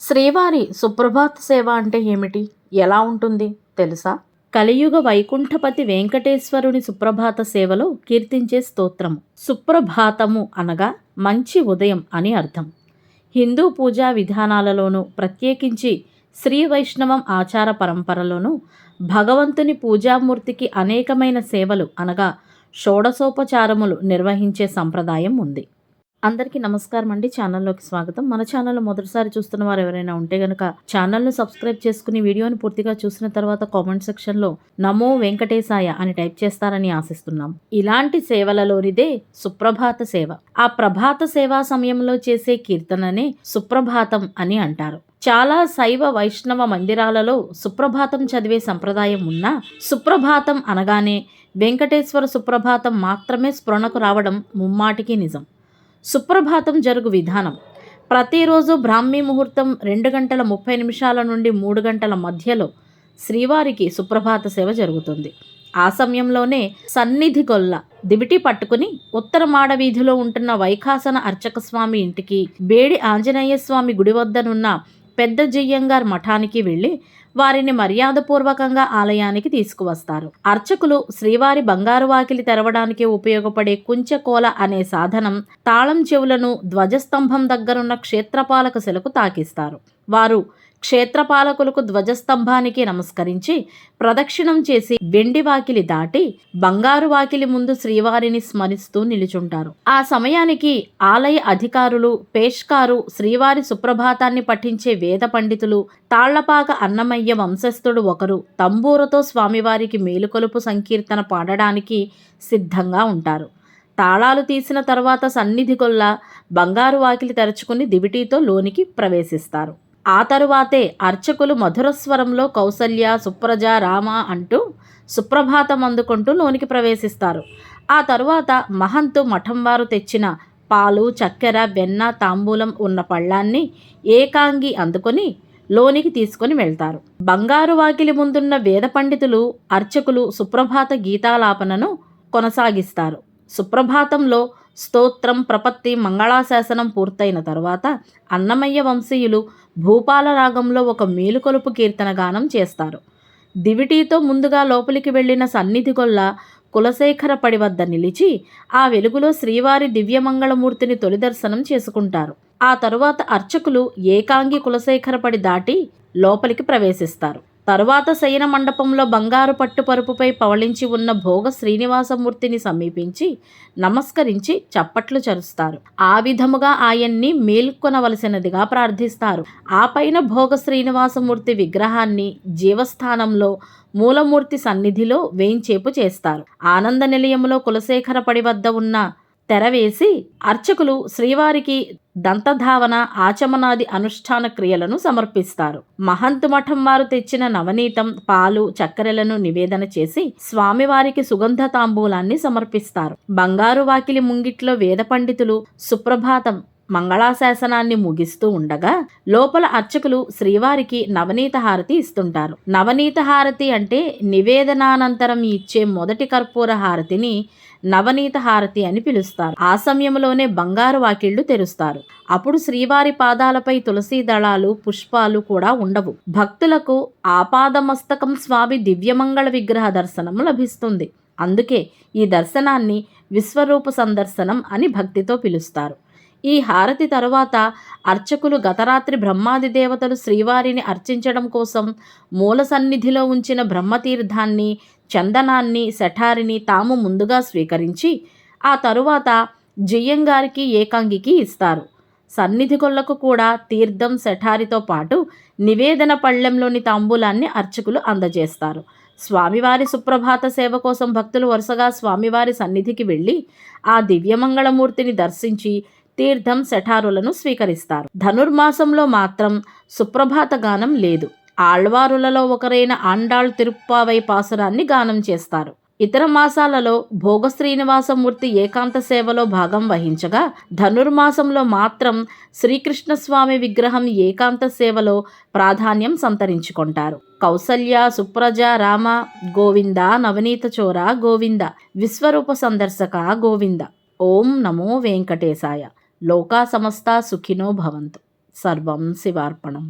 శ్రీవారి సుప్రభాత సేవ అంటే ఏమిటి? ఎలా ఉంటుంది? తెలుసా? కలియుగ వైకుంఠపతి వెంకటేశ్వరుని సుప్రభాత సేవలో కీర్తించే స్తోత్రము. సుప్రభాతము అనగా మంచి ఉదయం అని అర్థం. హిందూ పూజా విధానాలలోనూ ప్రత్యేకించి శ్రీ వైష్ణవం ఆచార పరంపరలోనూ భగవంతుని పూజామూర్తికి అనేకమైన సేవలు అనగా షోడసోపచారములు నిర్వహించే సంప్రదాయం ఉంది. అందరికీ నమస్కారం అండి. ఛానల్లోకి స్వాగతం. మన ఛానల్ మొదటిసారి చూస్తున్న వారు ఎవరైనా ఉంటే గనక ఛానల్ను సబ్స్క్రైబ్ చేసుకుని వీడియోని పూర్తిగా చూసిన తర్వాత కామెంట్ సెక్షన్లో నమో వెంకటేశాయ అని టైప్ చేస్తారని ఆశిస్తున్నాం. ఇలాంటి సేవలలోనిదే సుప్రభాత సేవ. ఆ ప్రభాత సేవా సమయంలో చేసే కీర్తననే సుప్రభాతం అని అంటారు. చాలా శైవ వైష్ణవ మందిరాలలో సుప్రభాతం చదివే సంప్రదాయం ఉన్నా సుప్రభాతం అనగానే వెంకటేశ్వర సుప్రభాతం మాత్రమే స్ఫురణకు రావడం ముమ్మాటికి నిజం. సుప్రభాతం జరుగు విధానం. ప్రతిరోజు బ్రాహ్మీ ముహూర్తం రెండు గంటల ముప్పై నిమిషాల నుండి మూడు గంటల మధ్యలో శ్రీవారికి సుప్రభాత సేవ జరుగుతుంది. ఆ సమయంలోనే సన్నిధి గొల్ల దివిటి పట్టుకుని ఉత్తర మాడ వీధిలో ఉంటున్న వైఖాసన అర్చక స్వామి ఇంటికి బేడి ఆంజనేయ స్వామి గుడి వద్దనున్న పెద్ద జయ్యంగార్ మఠానికి వెళ్ళి వారిని మర్యాదపూర్వకంగా ఆలయానికి తీసుకువస్తారు. అర్చకులు శ్రీవారి బంగారు వాకిలి తెరవడానికి ఉపయోగపడే కుంచెకోల అనే సాధనం తాళం చెవులను ధ్వజస్తంభం దగ్గరున్న క్షేత్రపాలక శిలకు తాకిస్తారు. వారు క్షేత్రపాలకులకు ధ్వజస్తంభానికి నమస్కరించి ప్రదక్షిణం చేసి వెండి వాకిలి దాటి బంగారు వాకిలి ముందు శ్రీవారిని స్మరిస్తూ నిలుచుంటారు. ఆ సమయానికి ఆలయ అధికారులు పేష్కారు శ్రీవారి సుప్రభాతాన్ని పఠించే వేద పండితులు తాళ్ళపాక అన్నమయ్య వంశస్థుడు ఒకరు తంబూరతో స్వామివారికి మేలుకొలుపు సంకీర్తన పాడడానికి సిద్ధంగా ఉంటారు. తాళాలు తీసిన తర్వాత సన్నిధి కొల్ల బంగారు వాకిలి తెరుచుకుని దివిటీతో లోనికి ప్రవేశిస్తారు. ఆ తరువాతే అర్చకులు మధురస్వరంలో కౌసల్య సుప్రజ రామ అంటూ సుప్రభాతం అందుకుంటూ లోనికి ప్రవేశిస్తారు. ఆ తరువాత మహంతు మఠం వారు తెచ్చిన పాలు చక్కెర వెన్న తాంబూలం ఉన్న పళ్ళాన్ని ఏకాంగి అందుకొని లోనికి తీసుకొని వెళ్తారు. బంగారు వాకిలి ముందున్న వేద పండితులు అర్చకులు సుప్రభాత గీతాలాపనను కొనసాగిస్తారు. సుప్రభాతంలో స్తోత్రం ప్రపత్తి మంగళాశాసనం పూర్తయిన తర్వాత అన్నమయ్య వంశీయులు భూపాల రాగంలో ఒక మేలుకొలుపు కీర్తన గానం చేస్తారు. దివిటీతో ముందుగా లోపలికి వెళ్ళిన సన్నిధి గొల్ల కులశేఖర పడి వద్ద నిలిచి ఆ వెలుగులో శ్రీవారి దివ్యమంగళమూర్తిని తొలి దర్శనం చేసుకుంటారు. ఆ తరువాత అర్చకులు ఏకాంగి కులశేఖర పడి దాటి లోపలికి ప్రవేశిస్తారు. తరువాత శయన మండపంలో బంగారు పట్టు పరుపుపై పవళించి ఉన్న భోగ శ్రీనివాసమూర్తిని సమీపించి నమస్కరించి చప్పట్లు చరుస్తారు. ఆ విధముగా ఆయన్ని మేల్కొనవలసినదిగా ప్రార్థిస్తారు. ఆ పైన భోగ శ్రీనివాసమూర్తి విగ్రహాన్ని జీవస్థానంలో మూలమూర్తి సన్నిధిలో వేయించేపు చేస్తారు. ఆనంద నిలయంలో కులశేఖర పడి వద్ద ఉన్న తెరవేసి అర్చకులు శ్రీవారికి దంతధావన ఆచమనాది అనుష్ఠాన క్రియలను సమర్పిస్తారు. మహంతు మఠం వారు తెచ్చిన నవనీతం పాలు చక్కెరలను నివేదన చేసి స్వామివారికి సుగంధ తాంబూలాన్ని సమర్పిస్తారు. బంగారు వాకిలి ముంగిట్లో వేద పండితులు సుప్రభాతం మంగళాశాసనాన్ని ముగిస్తూ ఉండగా లోపల అర్చకులు శ్రీవారికి నవనీత హారతి ఇస్తుంటారు. నవనీత హారతి అంటే నివేదనానంతరం ఇచ్చే మొదటి కర్పూర హారతిని నవనీత హారతి అని పిలుస్తారు. ఆ సమయంలోనే బంగారు వాకిళ్ళు తెరుస్తారు. అప్పుడు శ్రీవారి పాదాలపై తులసీ దళాలు పుష్పాలు కూడా ఉండవు. భక్తులకు ఆపాదమస్తకం స్వామి దివ్యమంగళ విగ్రహ దర్శనం లభిస్తుంది. అందుకే ఈ దర్శనాన్ని విశ్వరూప సందర్శనం అని భక్తితో పిలుస్తారు. ఈ హారతి తరువాత అర్చకులు గతరాత్రి బ్రహ్మాది దేవతలు శ్రీవారిని అర్చించడం కోసం మూల సన్నిధిలో ఉంచిన బ్రహ్మతీర్థాన్ని చందనాన్ని శఠారిని తాము ముందుగా స్వీకరించి ఆ తరువాత జియ్యంగారికి ఏకాంగికి ఇస్తారు. సన్నిధి కొల్లకు కూడా తీర్థం శఠారితో పాటు నివేదన పళ్ళెంలోని తాంబూలాన్ని అర్చకులు అందజేస్తారు. స్వామివారి సుప్రభాత సేవ కోసం భక్తులు వరుసగా స్వామివారి సన్నిధికి వెళ్ళి ఆ దివ్యమంగళమూర్తిని దర్శించి తీర్థం శఠారులను స్వీకరిస్తారు. ధనుర్మాసంలో మాత్రం సుప్రభాత గానం లేదు. ఆళ్వారులలో ఒకరైన ఆండాళ్ తిరుప్పావై పాసురాన్ని గానం చేస్తారు. ఇతర మాసాలలో భోగ శ్రీనివాసమూర్తి ఏకాంత సేవలో భాగం వహించగా ధనుర్మాసంలో మాత్రం శ్రీకృష్ణస్వామి విగ్రహం ఏకాంత సేవలో ప్రాధాన్యం సంతరించుకుంటారు. కౌసల్య సుప్రజ రామ గోవింద నవనీత చోర గోవింద విశ్వరూప సందర్శక గోవింద. ఓం నమో వెంకటేశాయ. లోకా సమస్త సుఖినో భవంతు సర్వం శివార్పణం